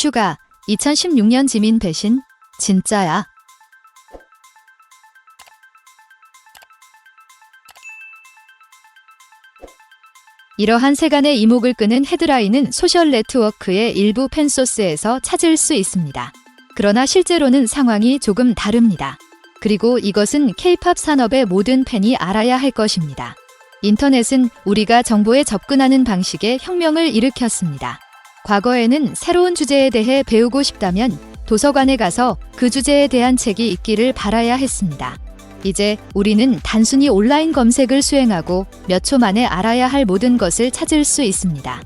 슈가 2016년 지민 배신 진짜야. 이러한 세간의 이목을 끄는 헤드라인은 소셜 네트워크의 일부 팬소스에서 찾을 수 있습니다. 그러나 실제로는 상황이 조금 다릅니다. 그리고 이것은 케이팝 산업의 모든 팬이 알아야 할 것입니다. 인터넷은 우리가 정보에 접근하는 방식에 혁명을 일으켰습니다. 과거에는 새로운 주제에 대해 배우고 싶다면 도서관에 가서 그 주제에 대한 책이 있기를 바라야 했습니다. 이제 우리는 단순히 온라인 검색을 수행하고 몇 초 만에 알아야 할 모든 것을 찾을 수 있습니다.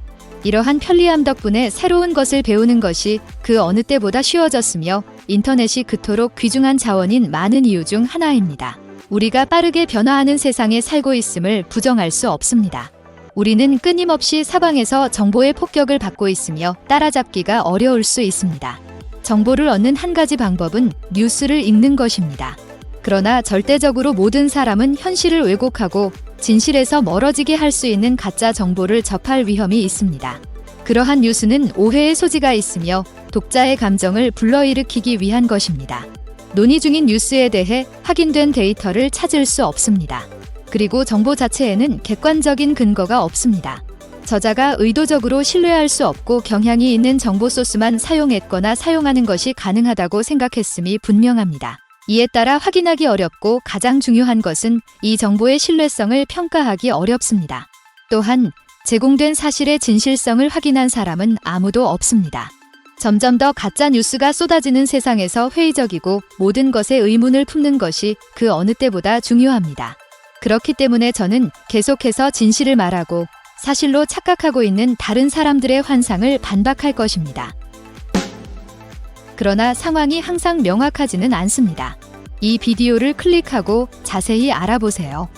이러한 편리함 덕분에 새로운 것을 배우는 것이 그 어느 때보다 쉬워졌으며 인터넷이 그토록 귀중한 자원인 많은 이유 중 하나입니다. 우리가 빠르게 변화하는 세상에 살고 있음을 부정할 수 없습니다. 우리는 끊임없이 사방에서 정보의 폭격을 받고 있으며 따라잡기가 어려울 수 있습니다. 정보를 얻는 한 가지 방법은 뉴스를 읽는 것입니다. 그러나 절대적으로 모든 사람은 현실을 왜곡하고 진실에서 멀어지게 할 수 있는 가짜 정보를 접할 위험이 있습니다. 그러한 뉴스는 오해의 소지가 있으며 독자의 감정을 불러일으키기 위한 것입니다. 논의 중인 뉴스에 대해 확인된 데이터를 찾을 수 없습니다. 그리고 정보 자체에는 객관적인 근거가 없습니다. 저자가 의도적으로 신뢰할 수 없고 경향이 있는 정보 소스만 사용했거나 사용하는 것이 가능하다고 생각했음이 분명합니다. 이에 따라 확인하기 어렵고 가장 중요한 것은 이 정보의 신뢰성을 평가하기 어렵습니다. 또한 제공된 사실의 진실성을 확인한 사람은 아무도 없습니다. 점점 더 가짜 뉴스가 쏟아지는 세상에서 회의적이고 모든 것에 의문을 품는 것이 그 어느 때보다 중요합니다. 그렇기 때문에 저는 계속해서 진실을 말하고 사실로 착각하고 있는 다른 사람들의 환상을 반박할 것입니다. 그러나 상황이 항상 명확하지는 않습니다. 이 비디오를 클릭하고 자세히 알아보세요.